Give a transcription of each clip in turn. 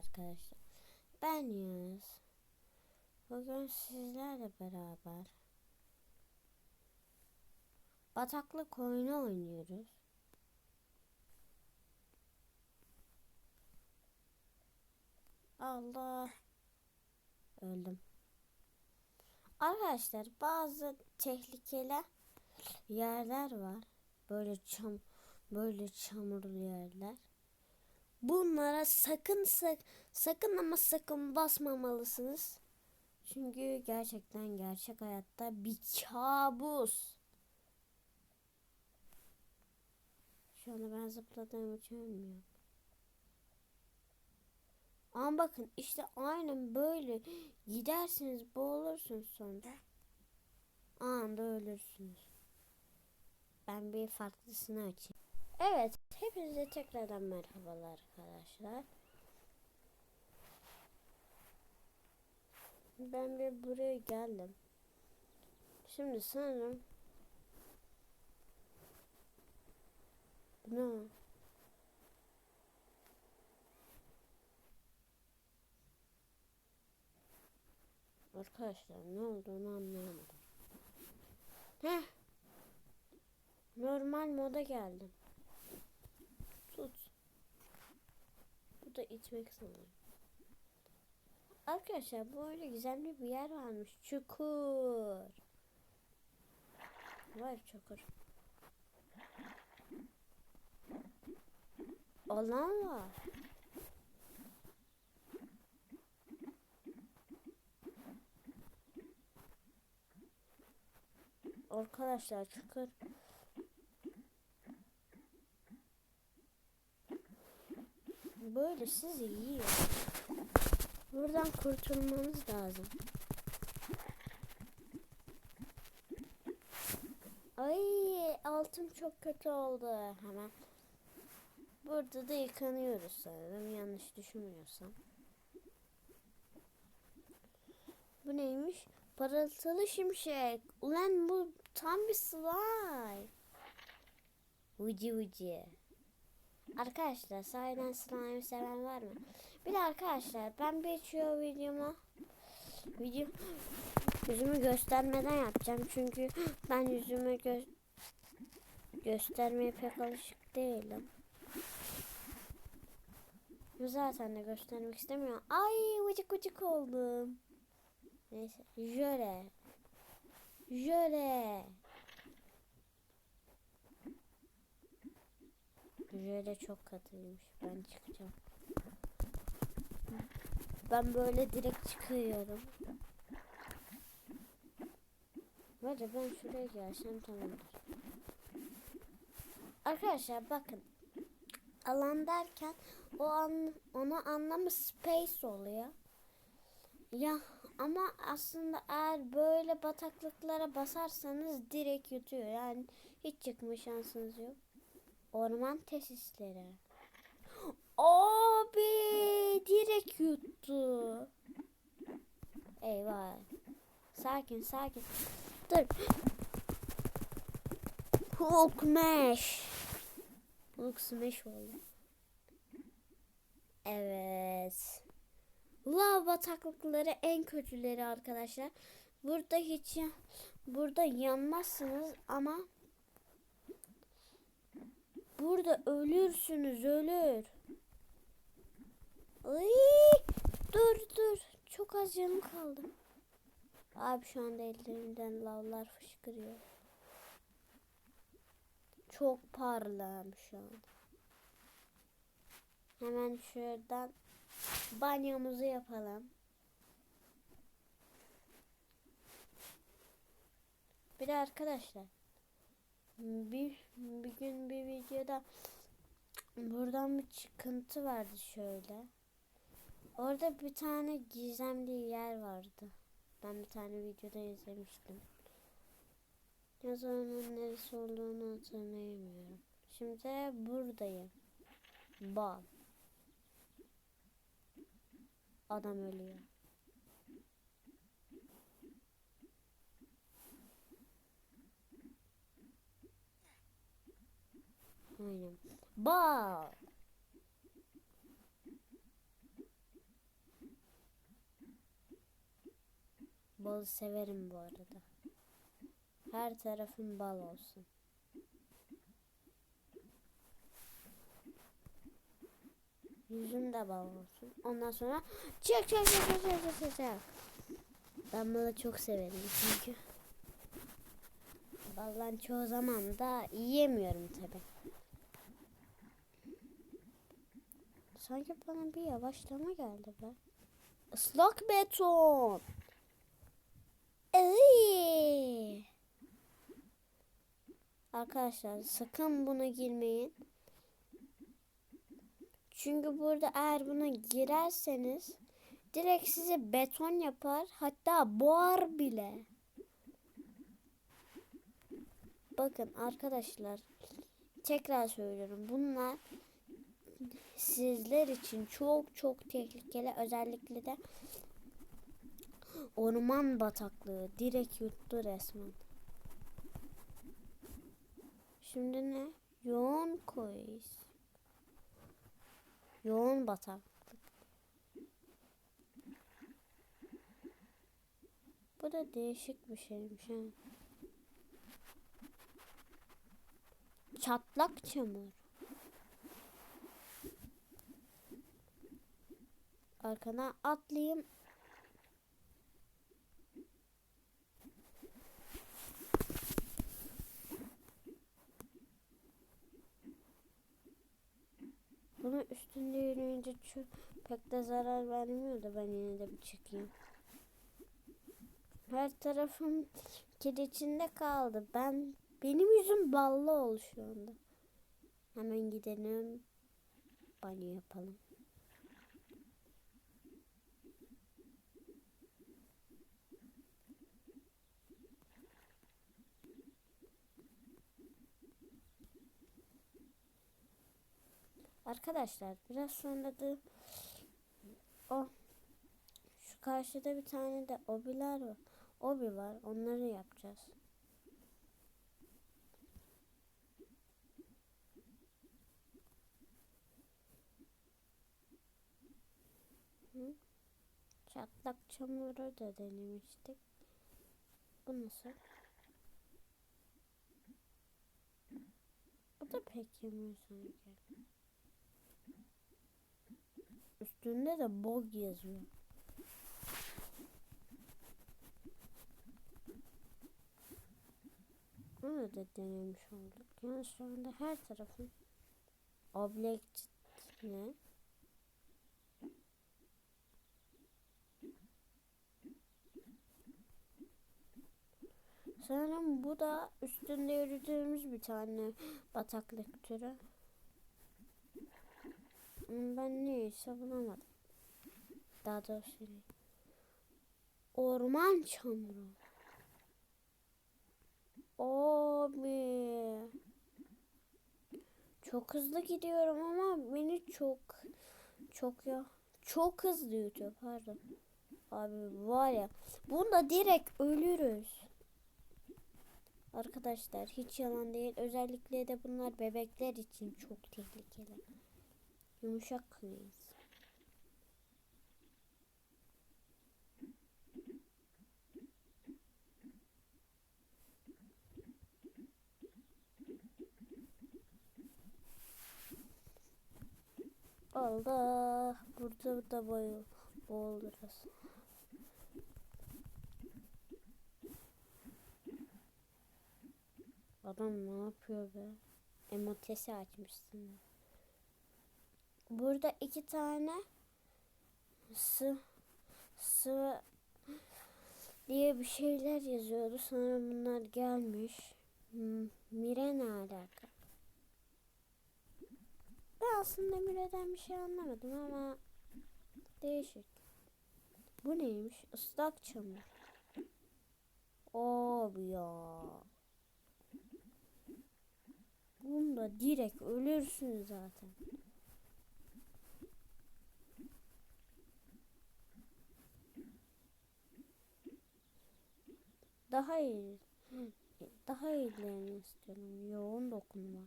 arkadaşlar. Ben Yağız. Bugün sizlerle beraber bataklık oyunu oynuyoruz. Allah. Öldüm. Arkadaşlar bazı tehlikeli yerler var. Böyle çam böyle çamurlu yerler. Bunlara sakın sak sakın ama sakın basmamalısınız. Çünkü gerçekten gerçek hayatta bir kabus. Şu anda ben zıpladığım için ölmüyorum. Ama bakın işte aynen böyle gidersiniz boğulursunuz sonra. Anında ölürsünüz. Ben bir farklısını açayım. Evet, hepinize tekrardan merhabalar arkadaşlar. Ben bir buraya geldim. Şimdi sanırım ne? Arkadaşlar ne olduğunu anlayamadım. Heh. Normal moda geldim. Bu da itmek sanırım. Arkadaşlar böyle gizemli bir yer varmış. Çukur. Var çukur. Olan var. Arkadaşlar çukur. Böyle sizi yiyor. Buradan kurtulmanız lazım. Ay altım çok kötü oldu hemen. Burada da yıkanıyoruz sanırım yanlış düşünmüyorsam. Bu neymiş? Parıltılı şimşek. Ulan bu tam bir slime. Uci uci. Arkadaşlar sahiden slime seven var mı? Bir de arkadaşlar ben bir şu videomu video yüzümü göstermeden yapacağım çünkü ben yüzümü gö göstermeye pek alışık değilim. Zaten de göstermek istemiyorum. Ay vıcık vıcık oldum. Neyse. Jöle. Jöle. Jöle çok katıymış. Ben çıkacağım. Ben böyle direkt çıkıyorum. Var ben şuraya gelsem tamamdır. Arkadaşlar bakın. Alan derken o an onu anlamı space oluyor. Ya ama aslında eğer böyle bataklıklara basarsanız direkt yutuyor. Yani hiç çıkma şansınız yok. Orman tesisleri. Abi direkt yuttu. Eyvah. Sakin sakin. Dur. Hulk smash. Hulk smash oldu. Evet. Lav bataklıkları en kötüleri arkadaşlar. Burada hiç burada yanmazsınız ama burada ölürsünüz ölür. Ay, dur dur. Çok az canım kaldı. Abi şu anda ellerinden lavlar fışkırıyor. Çok parlağım şu an. Hemen şuradan banyomuzu yapalım. Bir de arkadaşlar bir, bir gün bir videoda buradan bir çıkıntı vardı şöyle. Orada bir tane gizemli yer vardı. Ben bir tane videoda izlemiştim. Yazanın neresi olduğunu hatırlayamıyorum. Şimdi buradayım. Bal. Adam ölüyor. Aynen. Bal. Severim bu arada. Her tarafım bal olsun. Yüzüm de bal olsun. Ondan sonra çık çık çık çık çık çık. Ben balı çok severim çünkü. Baldan çoğu zaman da yiyemiyorum tabii. Sanki bana bir yavaşlama geldi be. Islak beton. Iy. Arkadaşlar sakın buna girmeyin. Çünkü burada eğer buna girerseniz direkt size beton yapar hatta boğar bile. Bakın arkadaşlar tekrar söylüyorum bunlar sizler için çok çok tehlikeli özellikle de orman bataklığı direkt yuttu resmen. Şimdi ne? Yoğun koyuz. Yoğun bataklık. Bu da değişik bir şeymiş ha. Çatlak çamur. Arkana atlayayım. Bunu üstünde yürüyünce çok pek de zarar vermiyor da ben yine de bir çıkayım. Her tarafım kedi içinde kaldı. Ben benim yüzüm ballı oldu şu anda. Hemen gidelim. Banyo yapalım. Arkadaşlar biraz sonra da o şu karşıda bir tane de obiler var. Obi var. Onları yapacağız. Çatlak çamuru da denemiştik. Bu nasıl? Bu da pek yemiyor sanki. Üstünde de bog yazıyor. Onu da denemiş olduk. Yani anda her tarafın object ne? Sanırım bu da üstünde yürüdüğümüz bir tane bataklık türü. Ben neyse bulamadım. Daha doğrusu. Orman çamuru. Abi. Çok hızlı gidiyorum ama beni çok çok ya çok hızlı yutuyor pardon. Abi var ya bunda direkt ölürüz. Arkadaşlar hiç yalan değil. Özellikle de bunlar bebekler için çok tehlikeli. Yumuşak kıyız. Allah burada da boyu boğuluruz. Adam ne yapıyor be? Emotesi açmışsın. Burada iki tane sı sı diye bir şeyler yazıyordu. Sonra bunlar gelmiş. Mire ne alaka? Ben aslında Mire'den bir şey anlamadım ama değişik. Bu neymiş? Islak çamur. Abi ya. Bunda direkt ölürsün zaten. Daha iyi. Daha iyilerini istiyorum. Yoğun dokunma.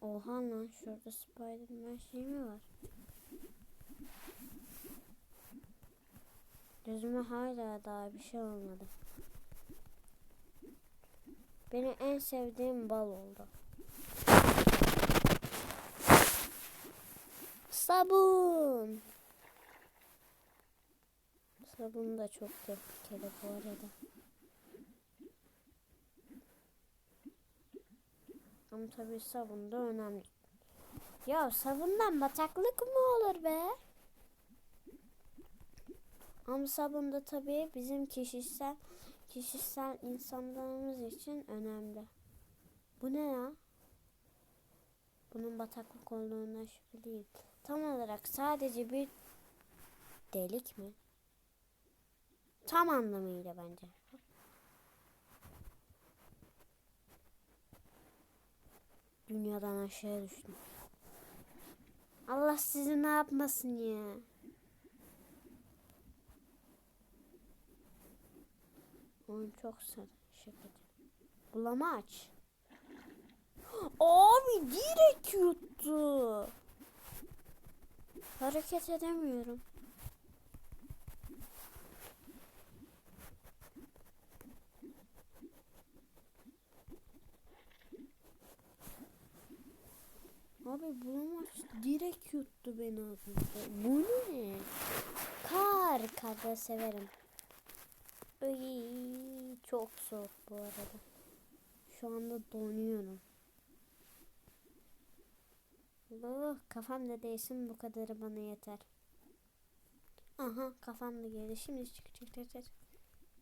Oha lan şurada Spiderman şey mi var? Gözüme hala daha bir şey olmadı. Benim en sevdiğim bal oldu. Sabun. Sabun da çok tehlikeli bu arada. Ama tabii sabun da önemli. Ya sabundan bataklık mı olur be? Ama sabun da tabii bizim kişisel kişisel insanlarımız için önemli. Bu ne ya? Bunun bataklık olduğundan şüpheliyim. Tam olarak sadece bir delik mi? Tam anlamıyla bence. Dünyadan aşağıya düştüm. Allah sizi ne yapmasın ya. Oyun çok. Şakacı. Bulamaç. Abi direkt yuttu. Hareket edemiyorum. Abi bulamaç direkt yuttu beni ağzımda. Bu ne? Kar. Karda severim. Ay, çok soğuk bu arada. Şu anda donuyorum. Oh, kafam da değsin bu kadarı bana yeter. Aha kafam da geldi. Şimdi çık çık çık çık.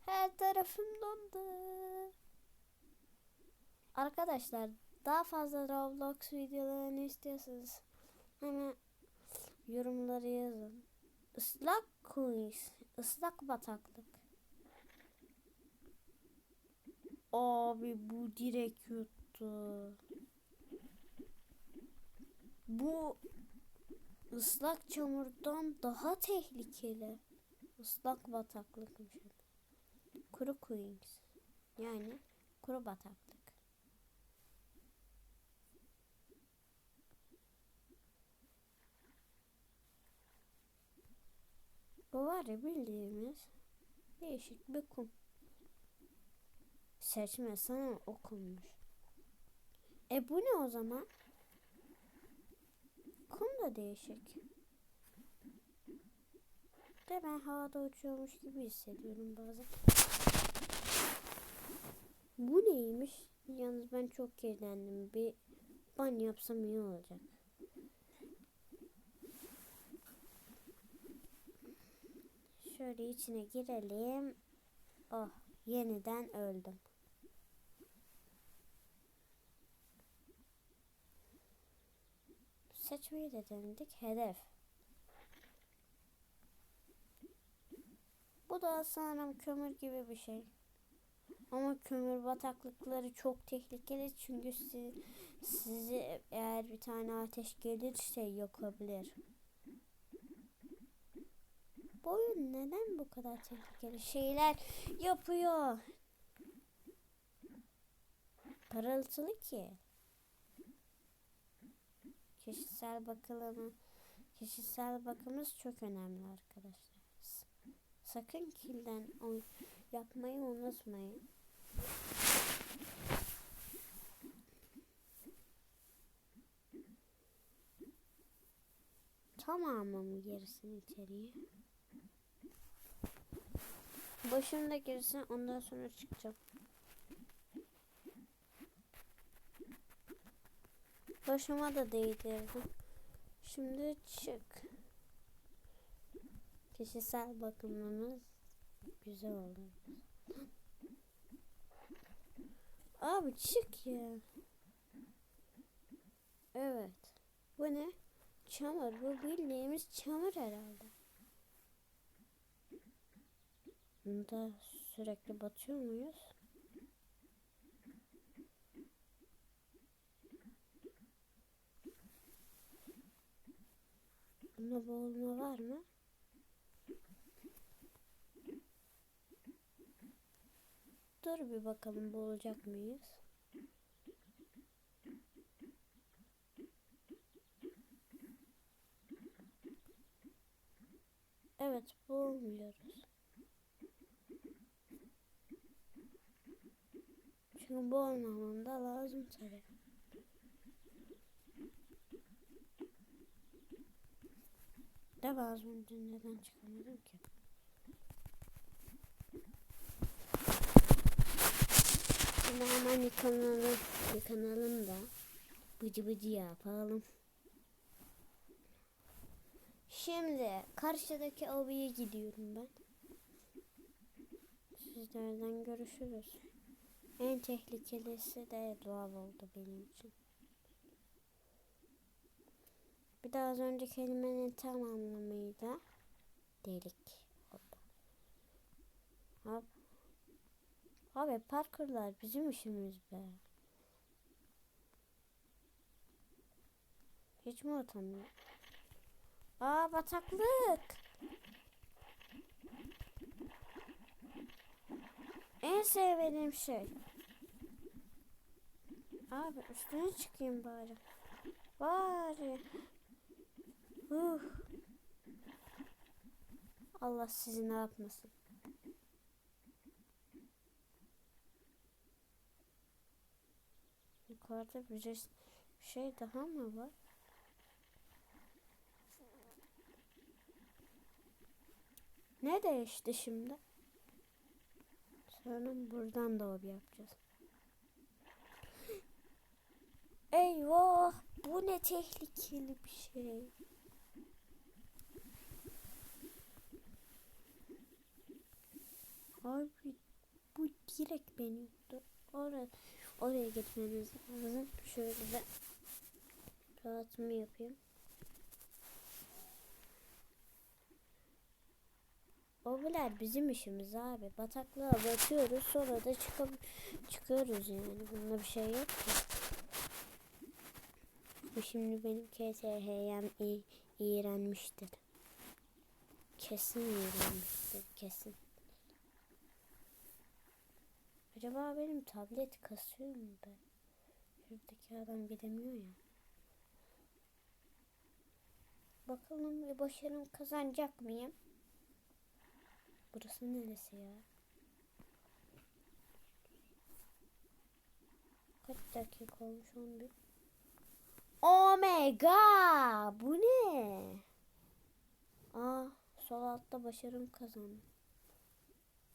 Her tarafım dondu. Arkadaşlar daha fazla Roblox videolarını istiyorsanız hemen yorumları yazın. Islak quiz, ıslak bataklık. Abi bu direkt yuttu. Bu ıslak çamurdan daha tehlikeli. Islak bataklıkmış. Kuru queens. Yani kuru bataklık. Bu var ya bildiğimiz değişik bir kum. Seçme sana okunmuş. E bu ne o zaman? Kum da değişik. De ben havada uçuyormuş gibi hissediyorum bazen. Bu neymiş? Yalnız ben çok kirlendim. Bir ban yapsam iyi olacak. Şöyle içine girelim. Oh, yeniden öldüm. Seçmeyi de denedik. Hedef. Bu da sanırım kömür gibi bir şey. Ama kömür bataklıkları çok tehlikeli çünkü sizi, sizi eğer bir tane ateş gelirse yakabilir. Bu oyun neden bu kadar tehlikeli şeyler yapıyor? Parıltılı ki. Kişisel bakımı kişisel bakımımız çok önemli arkadaşlar. Sakın kilden yapmayı unutmayın. Tamamı girsin içeriye. Başım da girsin ondan sonra çıkacağım. Başıma da değdirdim. Şimdi çık. Kişisel bakımımız güzel oldu. Abi çık ya. Evet. Bu ne? Çamur. Bu bildiğimiz çamur herhalde. Bunda sürekli batıyor muyuz? Bunda boğulma var mı? Dur bir bakalım boğulacak mıyız? Evet boğulmuyoruz. Çünkü bu ormanda lazım tabii. De az önce neden çıkamadım ki? Şimdi hemen yıkanalım, yıkanalım da bıcı bıcı yapalım. Şimdi karşıdaki avıya gidiyorum ben. Sizlerden görüşürüz. En tehlikelisi de doğal oldu benim için. Bir de az önce kelimenin tam anlamıyla delik. Hop. Hop. Abi parkurlar bizim işimiz be. Hiç mi utanmıyor? Aa bataklık. En sevmediğim şey. Abi üstüne çıkayım bari. Bari. Uh. Allah sizi ne yapmasın. Yukarıda bir şey daha mı var? Ne değişti şimdi? Sanırım buradan da hobi yapacağız. Eyvah! Bu ne tehlikeli bir şey. Abi bu direkt beni yuttu. Oraya, oraya gitmemiz lazım. Şöyle rahatımı yapayım. Hobiler bizim işimiz abi. Bataklığa batıyoruz sonra da çıkıp çıkıyoruz yani. Bunda bir şey yok ki. Bu şimdi benim i- iğrenmiştir. Kesin iğrenmiştir. Kesin. Acaba benim tablet kasıyor mu be? Şuradaki adam gidemiyor ya. Bakalım bir başarım kazanacak mıyım? Burası neresi ya? Kaç dakika olmuş 11? Omega! Bu ne? Aa, sol altta başarım kazandım.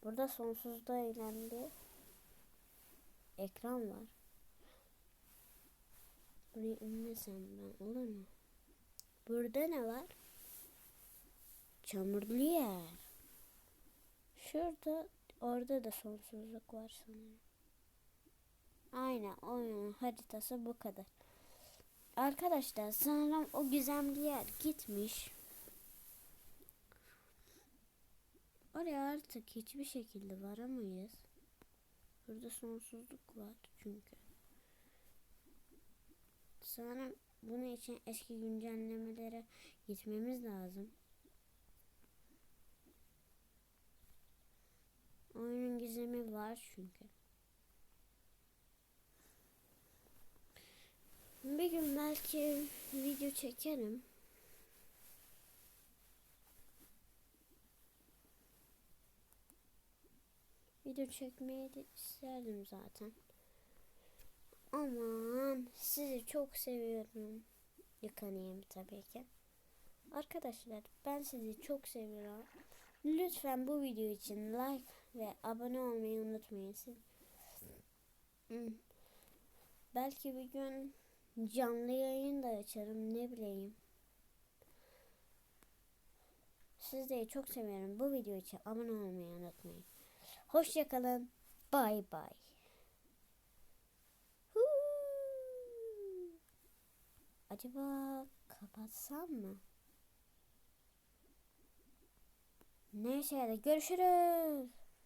Burada sonsuzda eğlendi. Ekran var. Burayı inmesem ben olur mu? Burada ne var? Çamurlu yer. Şurada, orada da sonsuzluk var sanırım. Aynen oyunun haritası bu kadar. Arkadaşlar sanırım o gizemli yer gitmiş. Oraya artık hiçbir şekilde varamayız. Burada sonsuzluk var çünkü. Sanırım bunun için eski güncellemelere gitmemiz lazım. Oyunun gizemi var çünkü. Bir gün belki video çekerim. Video çekmeyi de isterdim zaten. Aman sizi çok seviyorum. Yıkanayım tabii ki. Arkadaşlar ben sizi çok seviyorum. Lütfen bu video için like ve abone olmayı unutmayın. Hmm. Belki bir gün canlı yayın da açarım ne bileyim. Sizleri çok seviyorum. Bu video için abone olmayı unutmayın. Hoşçakalın. Bay. Huu. Acaba kapatsam mı? Neyse görüşürüz.